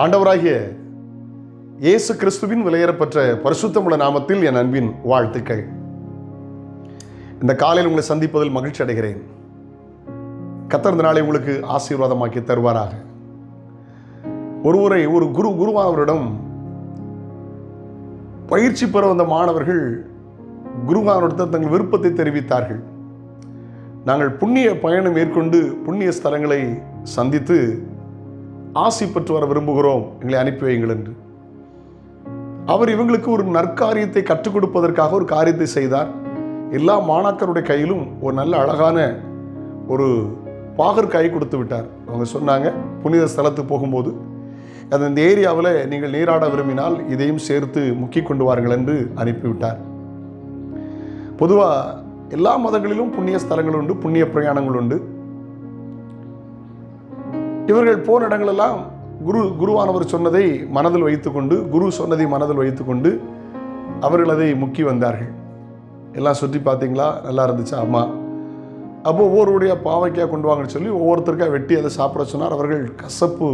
ஆண்டவராகிய இயேசு கிறிஸ்துவின் விலையேறப்பெற்ற பரிசுத்தமுள்ள நாமத்தில் என் அன்பின் வாழ்த்துக்கள். இந்த காலையில் உங்களை சந்திப்பதில் மகிழ்ச்சி அடைகிறேன். கத்தர் நாளை உங்களுக்கு ஆசீர்வாதமாக்கி தருவாராக. ஒருவரை ஒரு குரு குருவானவரிடம் பயிற்சி பெற வந்த மாணவர்கள் குருவானவரிடத்தில் தங்கள் விருப்பத்தை தெரிவித்தார்கள். நாங்கள் புண்ணிய பயணம் மேற்கொண்டு புண்ணிய ஸ்தலங்களை சந்தித்து ஆசி பெற்று வர விரும்புகிறோம். எங்களை அனுப்பி வையுங்கள் என்று. அவர் இவங்களுக்கு ஒரு நற்காரியத்தை கற்றுக் கொடுப்பதற்காக ஒரு காரியத்தை செய்தார். எல்லா மாணாக்கருடைய கையிலும் ஒரு நல்ல அழகான ஒரு பாகற்காயை கொடுத்து விட்டார். அவங்க சொன்னாங்க புனித ஸ்தலத்துக்கு போகும்போது அது இந்த ஏரியாவில் நீங்கள் நீராட விரும்பினால் இதையும் சேர்த்து முக்கி கொண்டு வாருங்கள் என்று அனுப்பிவிட்டார் பொதுவாக எல்லா மதங்களிலும் புண்ணிய ஸ்தலங்கள் உண்டு புண்ணிய பிரயாணங்கள் உண்டு. இவர்கள் போன இடங்களெல்லாம் குரு குருவானவர் சொன்னதை மனதில் வைத்துக்கொண்டு குரு சொன்னதை மனதில் வைத்துக்கொண்டு அவர்கள் அதை முக்கி வந்தார்கள். எல்லாம் சுற்றி பார்த்தீங்களா? நல்லா இருந்துச்சு? ஆமாம் அப்போ ஒவ்வொருடைய பாவைக்காய் கொண்டு வாங்கன்னு சொல்லி ஒவ்வொருத்தருக்காக வெட்டி அதை சாப்பிட சொன்னார். அவர்கள் கசப்பு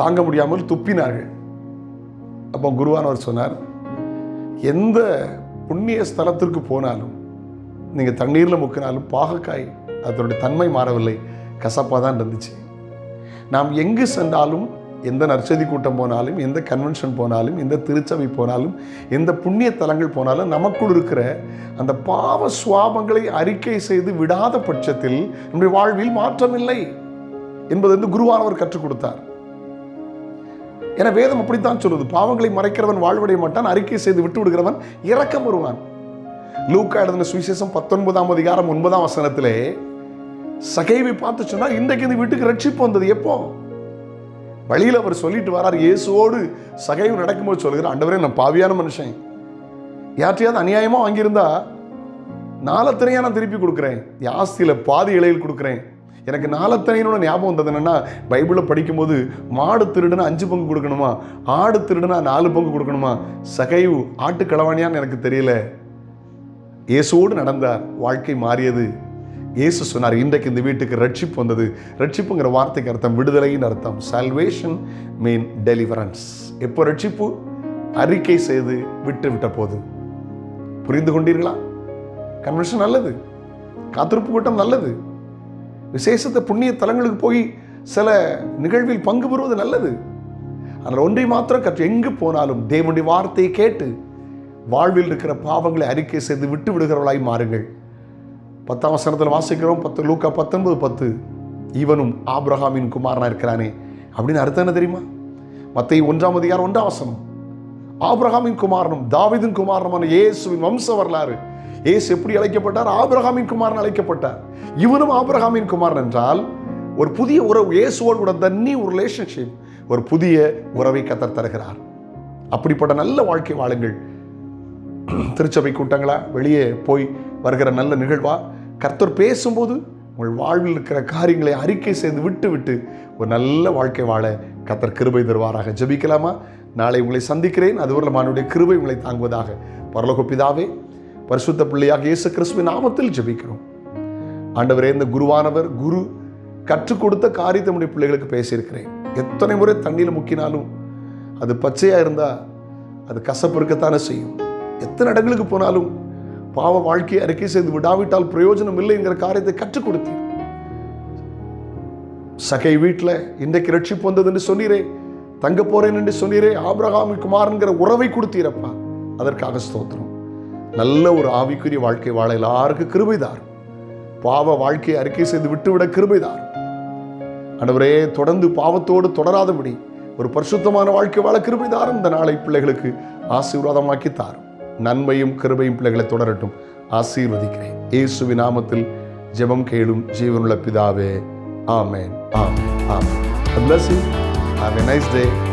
தாங்க முடியாமல் துப்பினார்கள். அப்போ குருவானவர் சொன்னார் எந்த புண்ணிய ஸ்தலத்திற்கு போனாலும் நீங்கள் தண்ணீரில் முக்கினாலும் பாகக்காய் அதனுடைய தன்மை மாறவில்லை. கசப்பாக தான் இருந்துச்சு. நாம் எங்கு சென்றாலும் எந்த நற்செய்தி கூட்டம் போனாலும் எந்த கன்வென்ஷன் போனாலும் எந்த திருச்சபை போனாலும் எந்த புண்ணிய தலங்கள் போனாலும் நமக்குள் இருக்கிற அந்த பாவ சுவாபங்களை அறிக்கை செய்து விடாத பட்சத்தில் நம்முடைய வாழ்வில் மாற்றமில்லை என்பது வந்து குருவானவர் கற்றுக் கொடுத்தார். என வேதம் அப்படித்தான் சொல்லுது. பாவங்களை மறைக்கிறவன் வாழ்வடைய மாட்டான் அறிக்கை செய்து விட்டு விடுகிறவன் இறக்கம் வருவான். லூக்கா எழுதின சுவிசேஷம் பத்தொன்பதாம் அதிகாரம் ஒன்பதாம் வசனத்திலே சகைவை பார்த்து சொன்னா இன்றைக்கு இந்த வீட்டுக்கு ரட்சிப்பு வந்தது. எப்போ? வழியில் அவர் சொல்லிட்டு வரார். இயேசுவோடு சகைவு நடக்கும்போது சொல்கிறார் ஆண்டவரே நான் பாவியான மனுஷன். யார்ட்டையாவது அநியாயமாக வாங்கியிருந்தா நாலத்தனையா நான் திருப்பி கொடுக்குறேன். யாஸ்தியில் பாதி இலையில் கொடுக்குறேன். எனக்கு நாலத்தனையோட ஞாபகம் வந்தது என்னென்னா பைபிளில் படிக்கும்போது மாடு திருடுனா அஞ்சு பங்கு கொடுக்கணுமா? ஆடு திருடுனா நாலு பங்கு கொடுக்கணுமா? சகைவு ஆட்டு களவாணியான்னு எனக்கு தெரியல. இயேசுவோடு நடந்தார். வாழ்க்கை மாறியது. இயேசு சொன்னார் இன்றைக்கு இந்த வீட்டுக்கு ரட்சிப்பு வந்தது. ரட்சிப்புங்கிற வார்த்தைக்கு அர்த்தம் விடுதலையின் அர்த்தம். சால்வேஷன் மீன் டெலிவரன்ஸ் எப்போ ரட்சிப்பு? அறிக்கை செய்து விட்டு விட்ட போது புரிந்து கொண்டீர்களா? கன்வென்ஷன் நல்லது. காத்திருப்பு கூட்டம் நல்லது. விசேஷத்தை புண்ணிய தலங்களுக்கு போய் சில நிகழ்வில் பங்கு பெறுவது நல்லது. ஆனால் ஒன்றை மாத்திரம் கற்று எங்கு போனாலும் தேவனுடைய வார்த்தையை கேட்டு வாழ்வில் இருக்கிற பாவங்களை அறிக்கை செய்து விட்டு விடுகிறவர்களாய் மாறுங்கள். பத்தாம் வசனத்தில் வாசிக்கிறோம். பத்து லூக்கா பத்தொன்பது பத்து. இவனும் ஆபிரகாமின் குமாரனா இருக்கிறானே. அப்படின்னு அர்த்தம் என்ன தெரியுமா? மற்ற ஒன்றாம் அதிகாரம் ஒன்றாம் வசனம். ஆபிரகாமின் குமாரனும் தாவிதின் குமாரனுமான இயேசுவின் வம்ச வரலாறு. ஏசு எப்படி அழைக்கப்பட்டார்? ஆபிரகாமின் குமாரன் அழைக்கப்பட்டார். இவனும் ஆபிரகாமின் குமாரன் என்றால் ஒரு புதிய உறவு இயேசுவோடு கூட தண்ணி ஒரு ரிலேஷன்ஷிப் ஒரு புதிய உறவை கத்தர் தருகிறார். அப்படிப்பட்ட நல்ல வாழ்க்கை வாழுங்கள். திருச்சபை கூட்டங்களா? வெளியே போய் வருகிற நல்ல நிகழ்வா? கர்த்தர் பேசும்போது உங்கள் வாழ்வில் இருக்கிற காரியங்களை அறிக்கை செய்து விட்டு விட்டு ஒரு நல்ல வாழ்க்கை வாழ கர்த்தர் கிருபை தருவாராக. ஜெபிக்கலாமா? நாளை உங்களை சந்திக்கிறேன். அதுவரை மானுடைய கிருபை உங்களை தாங்குவதாக. பரலோக பிதாவே பரிசுத்த பிள்ளையாக இயேசு கிறிஸ்துவின் நாமத்தில் ஜபிக்கிறோம். ஆண்டவரே இந்த குருவானவர் குரு கற்றுக் கொடுத்த காரியத்தை நம்முடைய பிள்ளைகளுக்கு பேசியிருக்கிறேன். எத்தனை முறை தண்ணியில் முக்கினாலும் அது பச்சையாக இருந்தால் அது கசப்பு இருக்கத்தானே செய்யும். எத்தனை இடங்களுக்கு போனாலும் பாவ வாழ்க்கையை அறிக்கை செய்து விடாவிட்டால் பிரயோஜனம் இல்லைங்கிற காரியத்தை கற்றுக் கொடுத்தீர். சகை வீட்டில் இன்றைக்கு ரட்சிப்பு வந்தது என்று சொன்னீரே தங்க போறேன் என்று சொன்னீரே ஆபிரகாமி குமார்ங்கிற உறவை கொடுத்தீரப்பா. அதற்காக ஸ்தோத்திரம். நல்ல ஒரு ஆவிக்குரிய வாழ்க்கை வாழ எல்லாருக்கும் கிருபைதார். பாவ வாழ்க்கையை அறிக்கை செய்து விட்டுவிட கிருபைதார். அனைவரே தொடர்ந்து பாவத்தோடு தொடராதபடி ஒரு பரிசுத்தமான வாழ்க்கை வாழ கிருபைதார் இந்த நாளை பிள்ளைகளுக்கு ஆசீர்வாதமாக்கி தாரும் நன்மையும் கிருபையும் பிள்ளைகளை தொடரட்டும். ஆசீர்வதிக்கிறேன். இயேசு நாமத்தில் ஜெபம் கேளும் ஜீவனுள்ள பிதாவே. ஆமேன். ஆமேன். ஆமேன். Bless you. Nice day